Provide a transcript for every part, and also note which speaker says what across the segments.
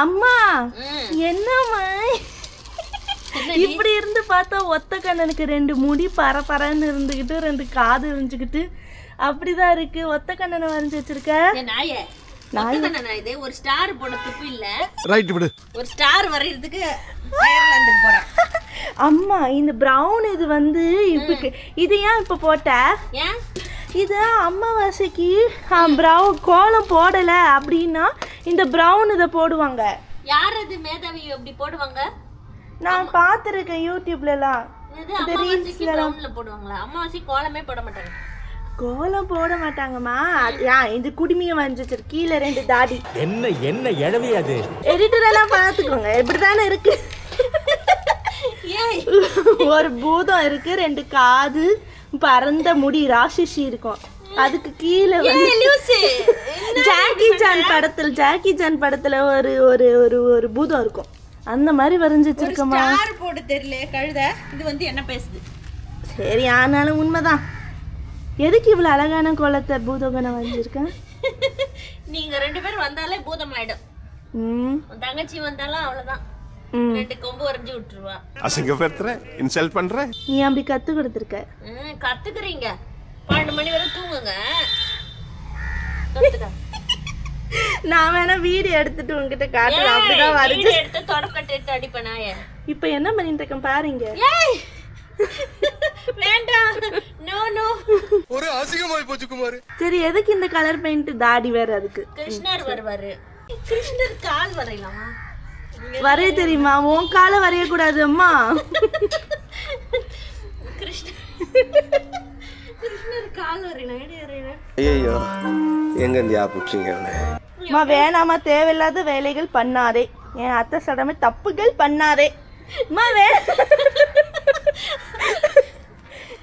Speaker 1: அம்மா. என்னம்மா? இப்படி இருந்து பார்த்தா ஒத்த கண்ணனுக்கு ரெண்டு முடி பரபரன்னு இருந்துக்கிட்டு ரெண்டு காது இருந்துக்கிட்டு அப்படிதான் இருக்கு. ஒத்த கண்ணனை வரைஞ்சி வச்சிருக்க?
Speaker 2: ஏ நாயே. நான் இது? ஒரு ஸ்டார் போட துப்பு இல்ல.
Speaker 3: ரைட் விடு.
Speaker 2: ஒரு ஸ்டார் வரையறதுக்கு போறேன்.
Speaker 1: அம்மா இந்த பிரவுன் இது வந்து இப்ப இது ஏன் இப்ப போட்ட?
Speaker 2: ஏன்?
Speaker 1: இது அம்மாவாசைக்கு ப்ரௌன் கோலம் போடலை அப்படின்னா இந்த ப்ரௌன் இதை போடுவாங்க.
Speaker 2: யார் அது மேதாவி அப்படி போடுவாங்க?
Speaker 1: நான் பார்த்துருக்கேன் யூடியூப்லலாம்.
Speaker 2: இது அமாவாசைக்கு பிரவுன்ல போடுவாங்களா? அமாவாசை கோலமே போட மாட்டாங்க.
Speaker 1: கோலம் போட மாட்டாங்கம்மா. இது குடுமியை வந்துச்சு கீழே ரெண்டு தாடி.
Speaker 4: என்ன என்ன எழவி அது?
Speaker 1: எடிட்டர் எல்லாம் பார்த்துக்கோங்க. இப்படிதானே இருக்கு? ஒரு பூதம் இருக்கு ரெண்டு காது. பறந்த முடி ராட்சசி இருக்கும். அதுக்கு கீழே வந்து ஜாக்கி ஜான் படத்துல ஜாக்கி ஜான் படத்துல ஒரு ஒரு ஒரு ஒரு பூதம் இருக்கும். அந்த மாதிரி வரைஞ்சி வச்சிருக்கமா?
Speaker 2: போட தெரியல கழுத. இது வந்து என்ன பேசுது?
Speaker 1: சரி ஆனாலும் உண்மைதான். எதுக்கு இவ்வளவு அழகான கோலத்தை பூதகனை வரைஞ்சிருக்கேன்
Speaker 2: நீங்க ரெண்டு பேரும் வந்தாலே பூதம் ஆயிடும். தங்கச்சி வந்தாலும் அவ்வளவுதான்.
Speaker 1: ம்.
Speaker 2: ரெண்டு கொம்பு வரைஞ்சு விட்டுருவா.
Speaker 3: அசிங்கப்படுத்துற இன்சல்ட் பண்ற?
Speaker 1: நீ அப்படி கத்து கொடுத்துருக்க.
Speaker 2: ம், கத்துக்கிறீங்க. பன்னெண்டு மணி வரை தூங்குங்க.
Speaker 1: நான் வேணா வீடியோ எடுத்துட்டு உங்ககிட்ட காட்டுறேன். அப்படிதான் வரைஞ்சு
Speaker 2: வீடு எடுத்து தொடக்கட்டு எடுத்து அடிப்பேன்
Speaker 1: இப்போ என்ன பண்ணிட்டு இருக்கேன் பாருங்க.
Speaker 2: வேண்டாம். நோ நோ
Speaker 3: ஒரு அசிங்கமாய் போச்சு குமார்.
Speaker 1: சரி எதுக்கு இந்த கலர் பெயிண்ட் தாடி வேற அதுக்கு?
Speaker 2: கிருஷ்ணர் வருவாரு. கிருஷ்ணர் கால் வரையலாமா?
Speaker 1: வரைய தெரியுமா? உன் காலை வரையக்கூடாது அம்மா.
Speaker 5: ஐயோ எங்கேருந்து பிடிச்சிங்க அவனை
Speaker 1: அம்மா வேணாமா தேவையில்லாத வேலைகள் பண்ணாதே. என் அத்தை சடமை தப்புகள் பண்ணாதே. அம்மா வே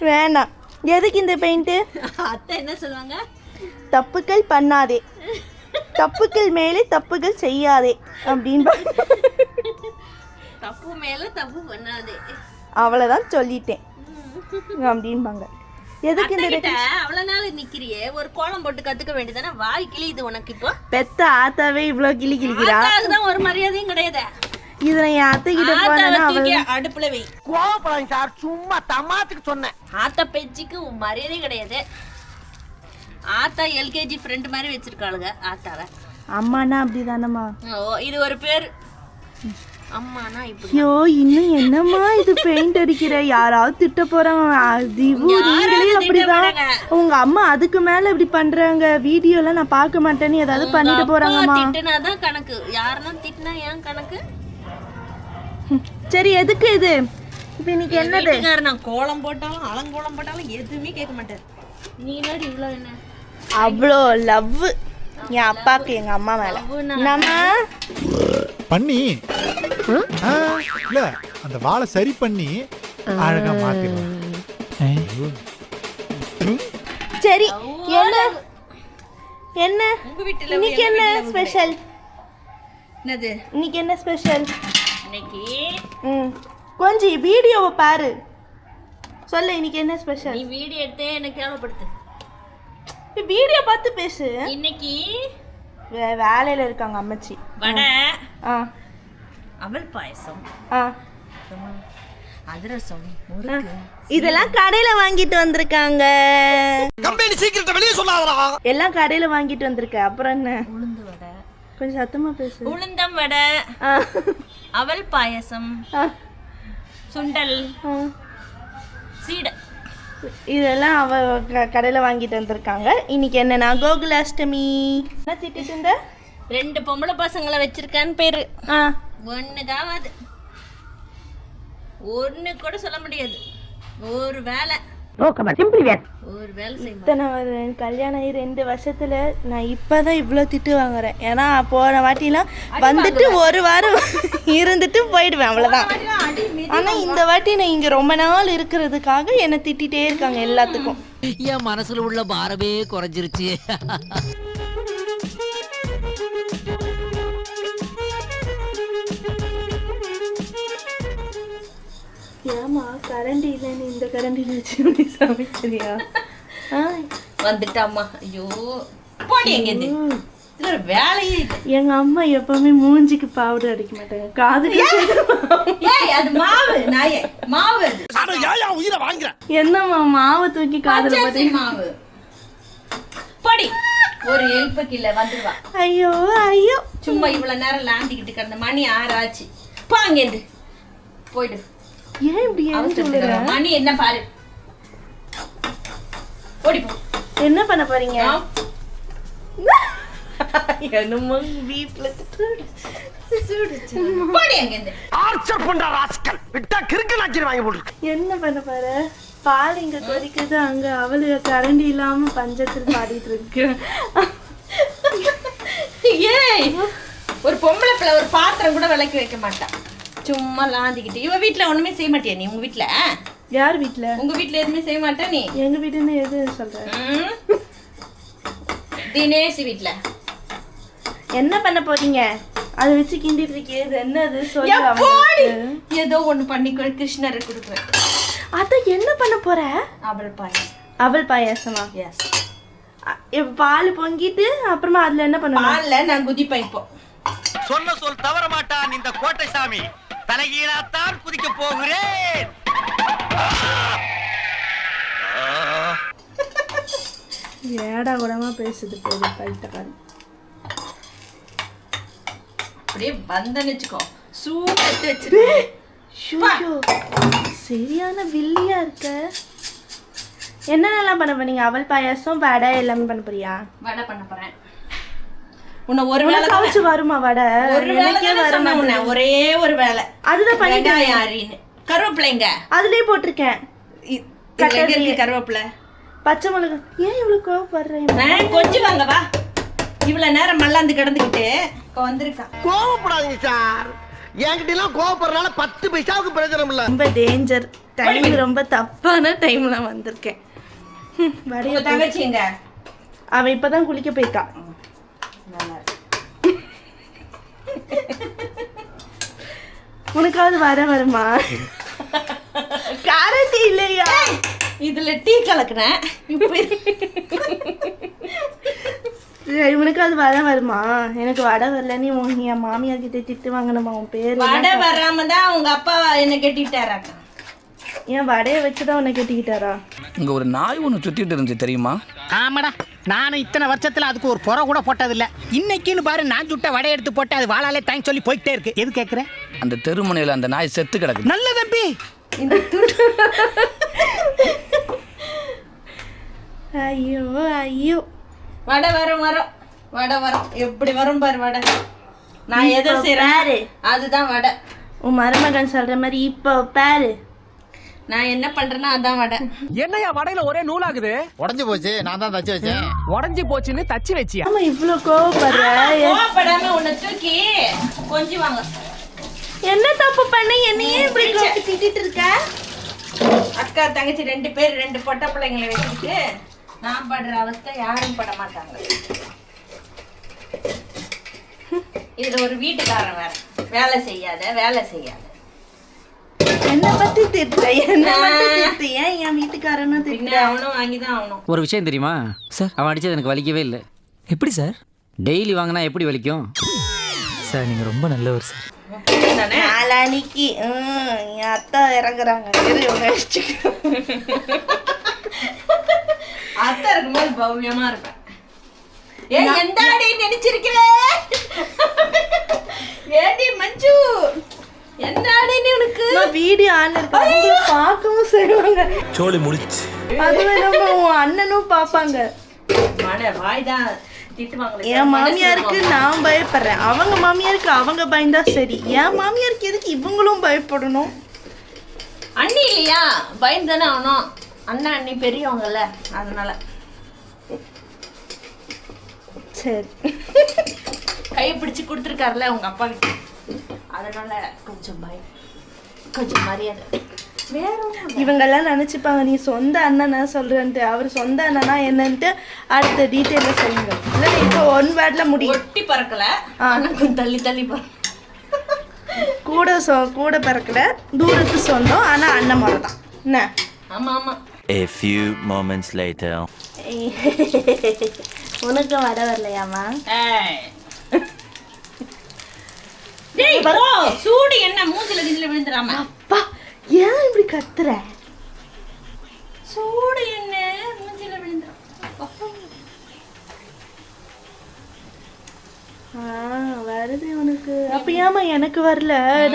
Speaker 1: வேணாம். எதுக்கு இந்த பெயிண்ட்டு
Speaker 2: அத்தை என்ன சொல்லுவாங்க?
Speaker 1: தப்புகள் பண்ணாதே. தப்புகள் மேலே தப்புகள் செய்யாதே அப்படின்னு
Speaker 2: தப்பு மேல தப்பு பண்ணாதே.
Speaker 1: அவ்வளோதான் சொல்லிட்டேன். அப்படின்பாங்க எதுக்கு இந்த
Speaker 2: அவ்வளவு நாள் நிக்கிறியே. ஒரு கோலம் போட்டு கத்துக்க வேண்டியதானே வாய் கிழியுது உனக்கு இப்போ.
Speaker 1: பெத்த ஆத்தாவே இவ்வளோ கிளி கிளிக்கிறா
Speaker 2: ஆத்தாவுக்கு தான் ஒரு மரியாதையும் கிடையாது.
Speaker 1: இதுல என் அத்தை கிட்ட போனா
Speaker 2: அடுப்புல வை.
Speaker 4: கோவப்படாங்க சார். சும்மா தமாத்துக்கு சொன்னேன்.
Speaker 2: ஆத்தா பேச்சுக்கு உன் மரியாதையும் கிடையாது. ஆத்தா எல்கேஜி ஃப்ரெண்ட் மாதிரி வச்சிருக்காளுங்க ஆத்தாவை.
Speaker 1: அம்மானா அப்படிதானம்மா?
Speaker 2: ஓ இது ஒரு பேர். அம்மானா இப்படி
Speaker 1: ஐயோ இன்னும் என்னம்மா இது பெயிண்ட் அடிக்கிற? யாராவது திட்ட போறாங்க. திவு நீங்களே அப்படிதான். உங்க அம்மா அதுக்கு மேல இப்படி பண்றாங்க. வீடியோல நான் பார்க்க மாட்டேன்னு ஏதாவது பண்ணிட்டு போறாங்கம்மா.
Speaker 2: திட்டுனாதான் கணக்கு. யாருன்னா திட்டினா ஏன் கணக்கு?
Speaker 1: சரி எதுக்கு இது? இப்ப இன்னைக்கு என்னது?
Speaker 2: நான் கோலம் போட்டாலும் அலங்கோலம் போட்டாலும் எதுவுமே கேட்க மாட்டாரு.
Speaker 1: அவ்வளோ லவ் என் அப்பாக்கு எங்க அம்மா மேல. என்னம்மா?
Speaker 6: பண்ணி. இல்ல அந்த வாழை சரி பண்ணி அழகா மாத்திடுவேன்.
Speaker 1: சரி என்ன? என்ன?
Speaker 2: உங்க வீட்டுல
Speaker 1: இன்னைக்கு என்ன ஸ்பெஷல்?
Speaker 2: என்னது?
Speaker 1: இன்னைக்கு என்ன ஸ்பெஷல்?
Speaker 2: இன்னைக்கு
Speaker 1: ம். கொஞ்சம் வீடியோவை பாரு. சொல்லு இன்னைக்கு என்ன ஸ்பெஷல்
Speaker 2: நீ வீடியோ எடுத்தே எனக்கு கேவலப்படுத்து.
Speaker 1: வீடியோ பார்த்து பேசு.
Speaker 2: இன்னைக்கு
Speaker 1: வே- வேலையில இருக்காங்க அம்மச்சி.
Speaker 2: வடை.
Speaker 1: ஆ.
Speaker 2: அவல் பாயசம்.
Speaker 1: ஆ.
Speaker 2: அதிரசம் முறுக்கு
Speaker 1: இதெல்லாம் கடையில வாங்கிட்டு வந்திருக்காங்க.
Speaker 4: கம்பெனி சீக்கிரத்தை வெளியே சொல்லாதடா.
Speaker 1: எல்லாம் கடையில வாங்கிட்டு வந்திருக்க. அப்புறம் என்ன?
Speaker 2: உளுந்து வடை.
Speaker 1: கொஞ்சம் சத்தமா பேசு.
Speaker 2: உளுந்தம் வடை.
Speaker 1: ஆ.
Speaker 2: அவல் பாயசம்.
Speaker 1: ஆ,
Speaker 2: சுண்டல். சீடை.
Speaker 1: இதெல்லாம் அவ கடையில வாங்கிட்டு வந்திருக்காங்க. இன்னைக்கு என்னன்னா கோகுலாஷ்டமி. என்ன திட்டிட்டு இருந்த
Speaker 2: ரெண்டு பொம்பளை பசங்களை வச்சிருக்கான்னு பேரு.
Speaker 1: ஆ.
Speaker 2: ஒண்ணுதாவது ஒண்ணு கூட சொல்ல முடியாது. ஒரு வேலை. ஒரு வேலை செய்ய
Speaker 1: இத்தனை வரு- கல்யாணம் ஆகி ரெண்டு வருஷத்துல நான் இப்பதான் இவ்வளோ திட்டு வாங்குறேன். ஏன்னா போன வாட்டிலாம் வந்துட்டு ஒரு வாரம் இருந்துட்டு போயிடுவேன் அவ்வளோதான் ஆனா இந்த வாட்டி நான் இங்க ரொம்ப நாள் இருக்கிறதுக்காக என்னை திட்டிகிட்டே இருக்காங்க எல்லாத்துக்கும்.
Speaker 7: என் மனசுல உள்ள பாரமே குறைஞ்சிருச்சு.
Speaker 1: ஏமா கரண்டி இல்லைன்னு இந்த கரண்டியில் வச்சு சமைக்கிறியா?
Speaker 2: வந்துட்டாமா ஐயோ போடி இதுல ஒரு வேலையே இல்லை.
Speaker 1: எங்க அம்மா எப்பவுமே மூஞ்சிக்கு பவுடர் அடிக்க மாட்டாங்க. காதுக்கு
Speaker 2: ஏய் அது மாவு நாயே. மாவு அது.
Speaker 4: அட ஏயா உயிரை வாங்குற
Speaker 1: என்னம்மா மாவை தூக்கி காதுல
Speaker 2: பச்சரிசி
Speaker 1: போட்டு
Speaker 2: மாவு. படி. ஒரு ஹெல்ப்புக்கு இல்ல வந்துருவா
Speaker 1: ஐயோ ஐயோ.
Speaker 2: சும்மா இவ்வளவு நேரம் லாந்திக்கிட்டு கிடந்த மணி ஆறாச்சு. போ அங்கேருந்து போயிடு.
Speaker 1: ஏன் இப்படி ஏன் சொல்லுற.
Speaker 2: மணி என்ன பாரு. ஓடி போ.
Speaker 1: என்ன பண்ண போறீங்க. என்னமோ
Speaker 4: போட்டுருக்கு.
Speaker 1: என்ன பண்ண போற? பால் இங்க கொதிக்குது அங்க அவளு கரண்டி இல்லாம பஞ்சத்தில் பாடிட்டு இருக்கு
Speaker 2: ஏய் ஒரு பொம்பளை பிள்ளை ஒரு பாத்திரம் கூட விளக்கி வைக்க மாட்டான் சும்மா லாந்திக்கிட்டு. இவ வீட்ல ஒண்ணுமே செய்ய மாட்டியா நீ உங்க வீட்ல?
Speaker 1: யார் வீட்ல?
Speaker 2: உங்க வீட்ல எதுவுமே செய்ய மாட்டா நீ?
Speaker 1: எங்க வீட்டுன்னு எது சொல்ற?
Speaker 2: ம்? தினேஷ் வீட்ல.
Speaker 1: என்ன பண்ண போறீங்க? அதை வச்சு கிண்டிட்டு இருக்கே இது என்னது? சொல்லு.
Speaker 2: ஏதோ ஒண்ணு பண்ணி கொடு, கிருஷ்ணரை கொடுக்குறேன்.
Speaker 1: அத என்ன பண்ண போற?
Speaker 2: அவள் பாரு
Speaker 1: அவள் பாயாசமா?
Speaker 2: எஸ்
Speaker 1: பால் பொங்கிட்டு அப்புறமா அதுல என்ன பண்ணுவ?
Speaker 2: பால்ல நான் குதிப்பேன் இப்போ.
Speaker 4: சொன்ன சொல் தவற மாட்டான் இந்த கோட்டை சாமி தலைகீழாத்தான் குதிக்க போகிறேன்.
Speaker 1: ஏடா கூடமா பேசுது போகுது பைத்தக்காரி
Speaker 2: அப்படியே வந்தேன்னு வச்சுக்கோ. சூப் எடுத்து வச்சிருக்கேன்.
Speaker 1: ஷூயோ சரியான வில்லியா இருக்க. என்னென்னலாம் பண்ண போறீங்க? அவல் பாயாசம் வடை எல்லாமே பண்ண போறியா?
Speaker 2: வடை பண்ண போறேன். உன்னை ஒரு வேளை
Speaker 1: வருமா வடை?
Speaker 2: ஒரு வேளை
Speaker 1: எனக்கே
Speaker 2: தானே
Speaker 1: வர
Speaker 2: சொன்னேன் உன்னை,
Speaker 1: மாட்டேங்குது.
Speaker 2: ஒரே ஒரு வேலை
Speaker 1: அதுதான் பண்ணிட்டேன்.
Speaker 2: அரின்னு கருவேப்பிலைங்க.
Speaker 1: அதுலயே போட்டிருக்கேன்.
Speaker 2: இருக்கு கருவேப்பிலை?
Speaker 1: பச்சை மிளகா. ஏன் இவ்வளவு கோவப்படுறேன்
Speaker 2: கொஞ்சம் வாங்க வா. இவ்வளவு நேரம் மல்லாந்து கிடந்துக்கிட்டு இப்போ வந்திருக்கா.
Speaker 4: கோவப்படாதீங்க சார். என்கிட்ட எல்லாம் பத்து பைசாவுக்கு பிரயோஜனம் இல்ல.
Speaker 1: ரொம்ப டேஞ்சர் டைம் ரொம்ப தப்பான டைம்ல வந்திருக்கேன். ஹம், வடைய
Speaker 2: உங்க தங்கச்சி எங்க
Speaker 1: அவ இப்பதான் குளிக்க போயிருக்கா. உனக்காவது வர வருமா? காரட்டி இல்லையா?
Speaker 2: இதுல டீ கலக்குனேன் இப்போ
Speaker 1: சரி, உனக்காவது வர வருமா? எனக்கு வடை வரல நீ உன் என் மாமியார் கிட்ட திட்டு வாங்கணுமா? உன் பேரு
Speaker 2: வடை வராம தான் உங்க அப்பா என்ன கட்டிட்டாராக்கா?
Speaker 1: ஏன் வடையை வச்சுதான் உன்னை கட்டிக்கிட்டாரா?
Speaker 8: இங்க ஒரு நாய் ஒன்று சுத்திட்டு இருந்துச்சு தெரியுமா?
Speaker 9: ஆமாடா. நானும் இத்தனை வருஷத்துல அதுக்கு ஒரு புற கூட போட்டதில்ல. இன்னைக்குன்னு பாரு நான் சுட்ட வடை எடுத்து போட்டு அது வாழாலே தேங்க்ஸ் சொல்லி போயிட்டே இருக்கு. எது கேக்குற?
Speaker 8: அந்த தெருமுனையில அந்த நாய் செத்து கிடக்கு.
Speaker 9: நல்ல தம்பி!
Speaker 1: ஐயோ ஐயோ.
Speaker 2: வடை வரும் வரும். வடை வரும். எப்படி வரும் பாரு வடை. நான் எதை செய்றேன்? அதுதான் வடை.
Speaker 1: உன் மருமகன் சொல்ற மாதிரி இப்போ பாரு.
Speaker 2: நான் என்ன பண்றேன்னா அதான் வடை.
Speaker 9: என்னையா வடையில ஒரே நூலாகுது?
Speaker 10: உடஞ்சு போச்சு நான் தான் தச்சு வச்சேன்.
Speaker 9: உடஞ்சி போச்சுன்னு தச்சு வச்சியா?
Speaker 1: ஆமா இவ்ளோ கோவப்படுற?
Speaker 2: கோவப்படாம உன்னை தூக்கி கொஞ்சம் வாங்க.
Speaker 1: என்ன தப்பு பண்ண? என்னையே இப்படி திட்டிட்டு இருக்க?
Speaker 2: அக்கா தங்கச்சி ரெண்டு பேர் ரெண்டு பொட்டை பிள்ளைங்களை வச்சுக்கிட்டு நான் படுற அவஸ்தை யாரும் பட மாட்டாங்க. இதுல ஒரு வீட்டுக்காரன் வேற. வேலை செய்யாத வேலை செய்யாத.
Speaker 1: என்ன பத்தி என்ன திட்டு ஏன் என் வீட்டுக்காரனும்
Speaker 2: பின்ன
Speaker 1: திட்டுற?
Speaker 2: அவனும் வாங்கிதான் ஆகணும்.
Speaker 7: ஒரு விஷயம் தெரியுமா? சார். அவன் அடிச்சது எனக்கு வலிக்கவே இல்லை. எப்படி சார்? டெய்லி வாங்கினா எப்படி வலிக்கும்? சார் நீங்கள் ரொம்ப நல்லவர் சார்.
Speaker 1: நாளானிக்கு என் அத்தா இறங்குறாங்க. வச்சுக்க.
Speaker 2: அத்தை இருக்கும்போது பவ்யமா இருப்பேன். ஏ எந்தாடி நினைச்சிருக்கிறே? ஏடி மஞ்சு? என்னாடி உனக்கு?
Speaker 1: நான் வீடியோ ஆன் இருக்கு அவங்க பார்க்கவும் செய்வாங்க.
Speaker 4: சோழி முடிச்சு.
Speaker 1: உன் அண்ணனும் பார்ப்பாங்க.
Speaker 2: தான் திட்டுவாங்களே.
Speaker 1: என் மாமியாருக்கு நான் பயப்படுறேன். அவங்க மாமியாருக்கு அவங்க பயந்தா சரி. என் மாமியாருக்கு எதுக்கு இவங்களும் பயப்படணும்?
Speaker 2: அண்ணி இல்லையா? பயந்து தானே ஆகணும். அண்ணா அண்ணி பெரியவங்கல்ல. அதனால.
Speaker 1: சரி.
Speaker 2: கை பிடிச்சு கொடுத்துருக்காருல உங்க அப்பா கிட்ட. அதனால கொஞ்சம் பயம் கொஞ்சம் மரியாதை. வேற.
Speaker 1: இவங்கெல்லாம் நினைச்சுப்பாங்க நீ சொந்த அண்ணனா சொல்றேன்ட்டு. அவர் சொந்த அண்ணனா என்னன்ட்டு அடுத்த டீட்டெயில சொல்லுங்க. இல்லை இப்போ ஒன் வேர்ட்ல முடியும்.
Speaker 2: ஒட்டி பறக்கல. ஆனா கொஞ்சம் தள்ளி தள்ளி பறக்க
Speaker 1: கூட சொ கூட பிறக்கல. தூரத்து சொந்தம் ஆனா அண்ணன் முறை தான். என்ன?
Speaker 2: ஆமா ஆமா.
Speaker 11: A few moments later.
Speaker 1: உனக்கு வடை வரலையாம்மா?
Speaker 2: ஏய். டேய் போ. சூடு என்ன? மூஞ்சில கிஞ்சில விழுந்துடாம.
Speaker 1: அப்பா ஏன் இப்படி கத்துற?
Speaker 2: சூடு என்ன? மூஞ்சில விழுந்துடும்
Speaker 1: ஆ, வருது உனக்கு அப்ப ஏமா எனக்கு வரல?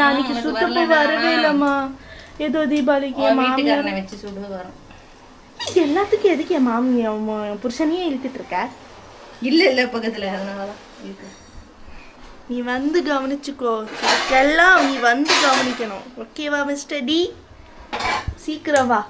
Speaker 2: உனக்கு
Speaker 1: சுத்தப்போ? வரவே இல்லம்மா. ஏதோ தீபாவளிக்கு என் மாமியார்
Speaker 2: வச்சு சுடு வரும்.
Speaker 1: எல்லாத்துக்கும் எதுக்கு என் மாமி என் புருஷனையே இழுத்துட்டு இருக்க?
Speaker 2: இல்ல இல்ல பக்கத்துல. அதனாலதான் இருக்கு.
Speaker 1: நீ வந்து கவனிச்சுக்கோ. எல்லாம் நீ வந்து கவனிக்கணும். ஓகேவா மிஸ்டர் டி சீக்கிரம் வா.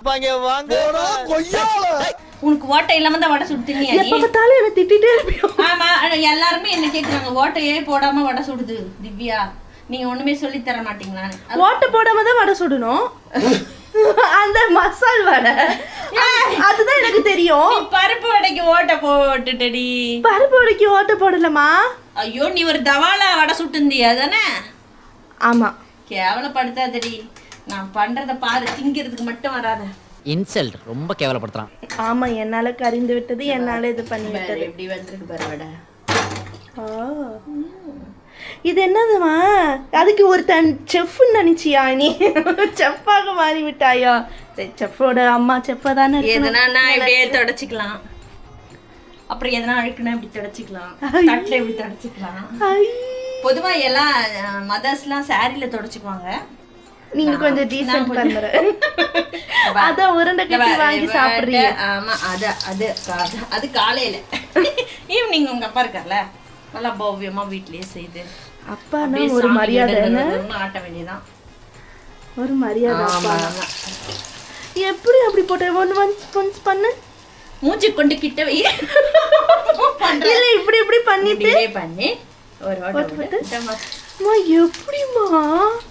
Speaker 2: உனக்கு ஓட்டை இல்லாம தான் வடை சுடு தின்னியா
Speaker 1: எப்ப
Speaker 2: நீ?
Speaker 1: பார்த்தாலும் என்ன திட்டிட்டே இருப்பியோ.
Speaker 2: ஆமா எல்லாருமே என்ன கேக்குறாங்க ஓட்டையே போடாம வடை சுடுது திவ்யா. நீங்க ஒண்ணுமே சொல்லி தர மாட்டீங்களான்னு அது-
Speaker 1: ஓட்ட போடாம தான் வடை சுடணும். அந்த மசால் வடை. அதுதான் எனக்கு தெரியும்.
Speaker 2: நீ பருப்பு வடைக்கு ஓட்டை போட்டுட்டடி.
Speaker 1: பருப்பு வடைக்கு ஓட்ட போடலமா
Speaker 2: ஐயோ நீ ஒரு தவால வடை சுட்டுந்தியா தானே?
Speaker 1: ஆமா.
Speaker 2: கேவலப்படுத்தாதடி. நான் பண்றத பாரு திங்கிறதுக்கு மட்டும் வராத.
Speaker 7: இன்சல்ட் ரொம்ப கேவலப்படுத்துறான்.
Speaker 1: ஆமா என்னால கரிந்து விட்டது என்னால இது பண்ணி விட்டது.
Speaker 2: எப்படி வந்திருக்கு பாரு வடை.
Speaker 1: ஆ. இது என்னதுமா? அதுக்கு ஒரு தன் செஃப்னு நினைச்சியா நீ? செஃப்பாக மாறி விட்டாயா சரி செஃப்போட அம்மா செஃப்பா தானே இருக்கணும்.
Speaker 2: எதனா நான் இப்படியே தொடச்சிக்கலாம். அப்புறம் எதனா அழுக்குனா இப்படி தொடச்சிக்கலாம். தட்டில் இப்படி தொடச்சிக்கலாம்.
Speaker 1: ஐ.
Speaker 2: பொதுவா எல்லாம் மதர்ஸ்லாம் சாரில தொடச்சிக்குவாங்க.
Speaker 1: நீங்க கொஞ்சம் டீசென்ட் பண்ற அதான் உருண்டை கட்டி வாங்கி சாப்பிடுறீங்க
Speaker 2: ஆமா அது அது அது- அது காலையில. ஈவினிங் உங்க அப்பா இருக்கார்ல? நல்லா பவ்யமா வீட்லயே செய்து.
Speaker 1: அப்பானா ஒரு மரியாதை
Speaker 2: ஆட்ட வேண்டியதான்
Speaker 1: ஒரு மரியாதை எப்படி அப்படி போட்ட? ஒன்று ஒன்ஸ் ஒன்ஸ் பண்ணு.
Speaker 2: மூஞ்சி கொண்டு கிட்ட வை. பண்றேன்
Speaker 1: இல்ல இப்படி இப்படி பண்ணிட்டு
Speaker 2: பண்ணி. ஒரு
Speaker 1: அம்மா எப்படிமா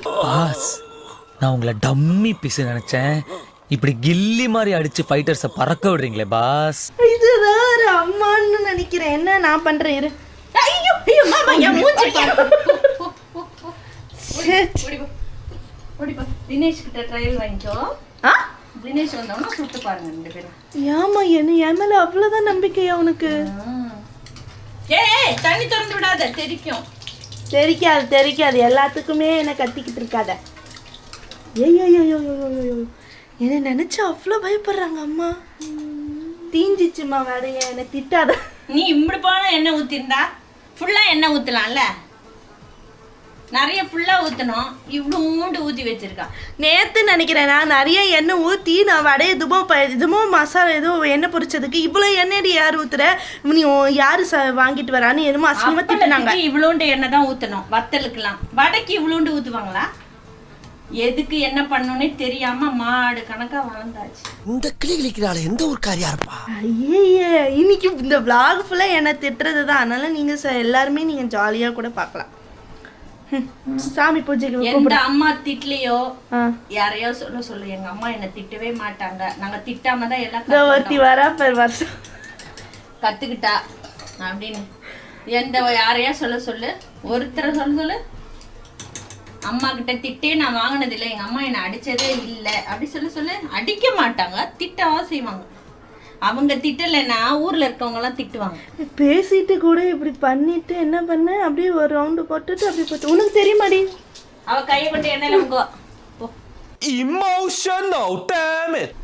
Speaker 11: பாஸ் நான் உங்களை டம்மி பீஸ் நினைச்சேன். இப்படி கில்லி மாதிரி அடிச்சு ஃபைட்டர்ஸை பறக்க விடுறீங்களே பாஸ்.
Speaker 1: இதுதான் ஒரு அம்மான்னு நினைக்கிறேன். என்ன நான் பண்றேன் இரு.
Speaker 2: ஐயோ ஐயோ மாமா என் மூஞ்சி. போ. ஓடி போ. தினேஷ் கிட்ட ட்ரையல் வாங்கிக்கோ.
Speaker 1: ஆ?
Speaker 2: தினேஷ் வந்தவொடனே சுட்டு பாருங்க ரெண்டு பேரும்.
Speaker 1: ஏமா என்ன என் மேல அவ்வளவுதான் நம்பிக்கையா உனக்கு?
Speaker 2: ஏய் தண்ணி திறந்து விடாத தெரிக்கும்.
Speaker 1: தெரிக்காது தெரிக்காது. எல்லாத்துக்குமே என்ன கத்திக்கிட்டு இருக்காத. ஐயோ என்ன நினைச்சு அவ்வளோ பயப்படுறாங்க அம்மா. தீஞ்சிச்சுமா வேலைய என்னை திட்டாத.
Speaker 2: நீ இப்படி போன எண்ணெய் ஊத்திருந்தா? ஃபுல்லா எண்ணெய் ஊத்தலாம்ல? நிறைய ஃபுல்லா ஊத்தணும் இவ்வளோண்டு ஊத்தி வச்சிருக்கா.
Speaker 1: நேத்து நினைக்கிறேன் நான் நிறைய எண்ணெய் ஊற்றி நான் வடைய இதுமோ ப இதுமோ மசாலா ஏதோ எண்ணெய் பொரிச்சதுக்கு இவ்வளோ எண்ணெய் யார் ஊத்துற? நீ யாரு ச வாங்கிட்டு வரான்னு என்னமோ அசிங்கமாக திட்டுனாங்க.
Speaker 2: இவ்வளோண்டு எண்ணெய் தான் ஊத்தணும் வத்தலுக்குலாம் வடைக்கு இவ்வளோண்டு ஊத்துவாங்களா? எதுக்கு என்ன பண்ணணும்னே தெரியாம மாடு கணக்கா வளர்ந்தாச்சு.
Speaker 5: இந்த கிளி கிளிக்கிறாள் எந்த ஊர்க்காரியா இருப்பா?
Speaker 1: ஐயே இன்னைக்கு இந்த vlog ஃபுல்லாக என்னை திட்டுறது தான். அதனால நீங்கள் ச எல்லாருமே நீங்கள் ஜாலியாக கூட பார்க்கலாம். ஹம், சாமி பூஜைக்கு
Speaker 2: எந்த அம்மா திட்டலையோ யாரையோ சொல்ல சொல்லு எங்க அம்மா என்ன திட்டவே மாட்டாங்க. நாங்க திட்டாம தான் எல்லாம்
Speaker 1: ஒருத்தி. வரா per வருஷம்.
Speaker 2: கத்துக்கிட்டா. அப்படின்னு. எந்த யாரையா சொல்ல சொல்லு ஒருத்தரை சொல்ல சொல்லு. அம்மா கிட்ட திட்டே நான் வாங்கினது இல்லை எங்க அம்மா என்னை அடிச்சதே இல்லை. அப்படி சொல்ல சொல்லு அடிக்க மாட்டாங்க திட்டவா செய்வாங்க. அவங்க திட்டலைன்னா ஊர்ல இருக்கவங்க எல்லாம் திட்டுவாங்க.
Speaker 1: பேசிட்டு கூட இப்படி பண்ணிட்டு என்ன பண்ண? அப்படியே ஒரு ரவுண்டு போட்டுட்டு அப்படியே போட்டு உனக்கு தெரியுமாடி?
Speaker 2: அவ கையை கொண்டு எண்ணெயில போ.
Speaker 3: Emotional damn it.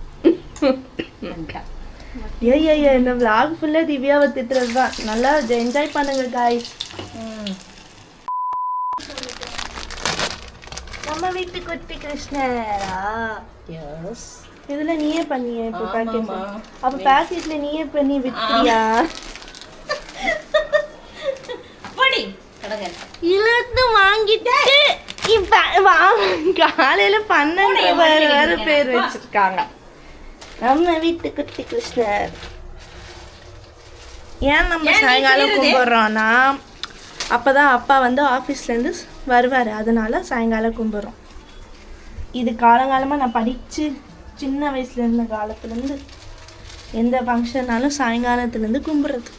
Speaker 1: ஏய் ஏய் இந்த vlog ஃபுல்லாக திவ்யாவை திட்டுறது தான் நல்லா என்ஜாய் பண்ணுங்க காய் நம்ம வீட்டு குட்டி கிருஷ்ணரா? இதுல நீயே பண்ணிய இப்போ பேக்கெட் அப்ப பேக்கெட்ல நீயே பண்ணி வித்தியா
Speaker 2: போடி.
Speaker 1: இழுத்து வாங்கிட்டு இப்ப வா- காலையில பன்னெண்டு வேற வேற பேர் வச்சிருக்காங்க. நம்ம வீட்டு குட்டி கிருஷ்ணர். ஏன் நம்ம சாயங்காலம்? கும்பிட்றோம்னா அப்பதான் அப்பா வந்து ஆஃபீஸ்லேருந்து வருவார். அதனால சாயங்காலம் கும்பிட்றோம். இது காலங்காலமாக நான் படித்து சின்ன வயசுல இருந்த காலத்துலேருந்து எந்த ஃபங்க்ஷன்னாலும் சாயங்காலத்துலேருந்து கும்பிட்றது.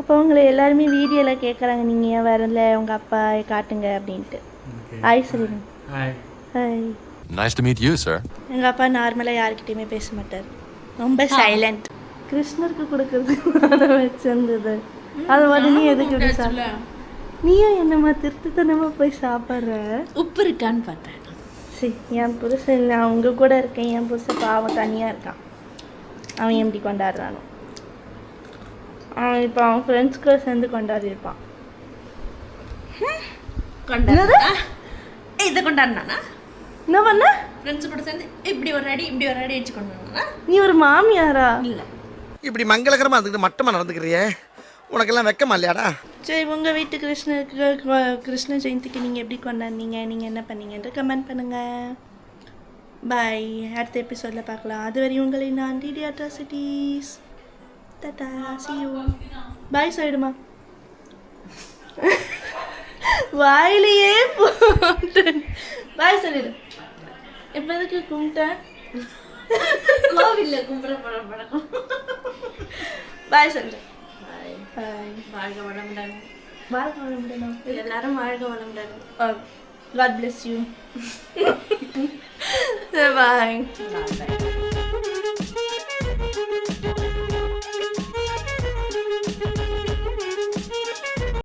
Speaker 1: அப்போ உங்களை எல்லாருமே வீடியோவில் கேட்குறாங்க நீங்கள் ஏன் வரல? உங்கள் அப்பா காட்டுங்க அப்படின்ட்டு. ஹாய் சொல்லுங்க. Hi
Speaker 3: nice to meet you sir
Speaker 1: எங்கள் அப்பா நார்மலாக யார்கிட்டயுமே பேச மாட்டார். ரொம்ப சைலண்ட் கிருஷ்ணருக்கு கொடுக்கறது வச்சிருந்தது அது நீ எதுக்கு நீயும் என்னம்மா திருட்டுத்தனமா போய் சாப்பிட்ற?
Speaker 2: உப்பு இருக்கான்னு பார்த்தேன்.
Speaker 1: சரி என் புருஷன் இல்லை அவங்க கூட இருக்கேன். என் புருஷன் பாவம் தனியாக இருக்கான். அவன் எப்படி கொண்டாடுறானோ. அவன் இப்போ அவன் ஃப்ரெண்ட்ஸ் கூட சேர்ந்து கொண்டாடி இருப்பான்
Speaker 2: கொண்டாடுனா இதை கொண்டாடினானா?
Speaker 1: என்ன பண்ண?
Speaker 2: ஃப்ரெண்ட்ஸ் கூட சேர்ந்து இப்படி ஒரு அடி இப்படி ஒரு அடி வச்சு கொண்டாடினா
Speaker 1: நீ ஒரு மாமியாரா?
Speaker 2: இல்லை.
Speaker 5: இப்படி மங்களகரமா இருந்துக்கிட்டு மட்டமா நடந்துக்கிறியே? உனக்கெல்லாம் வெக்கமா இல்லையாடா
Speaker 1: சரி உங்கள் வீட்டு கிருஷ்ணருக்கு கிருஷ்ண ஜெயந்திக்கு நீங்கள் எப்படி கொண்டாடுனீங்க? நீங்கள் என்ன பண்ணீங்கன்ட்டு கமெண்ட் பண்ணுங்கள் பாய் அடுத்த எபிசோடில் பார்க்கலாம். அது வரையும் உங்களை நான் DD atrocities tata see you bye சொல்லிடுமா வாயிலேயே போட்டு பாய் சொல்லிடு. இப்போ எதுக்கு கும்பிட்டேன்
Speaker 2: கோவிலில் கும்பிட பழக்கம்
Speaker 1: பாய் சொல்கிறேன்
Speaker 2: வாழ்க வளமுடன்
Speaker 1: வாழ்க்கை வளமுடன்
Speaker 2: எல்லாரும் வாழ்க வளமுடன்
Speaker 1: God bless you. Bye.
Speaker 2: Bye.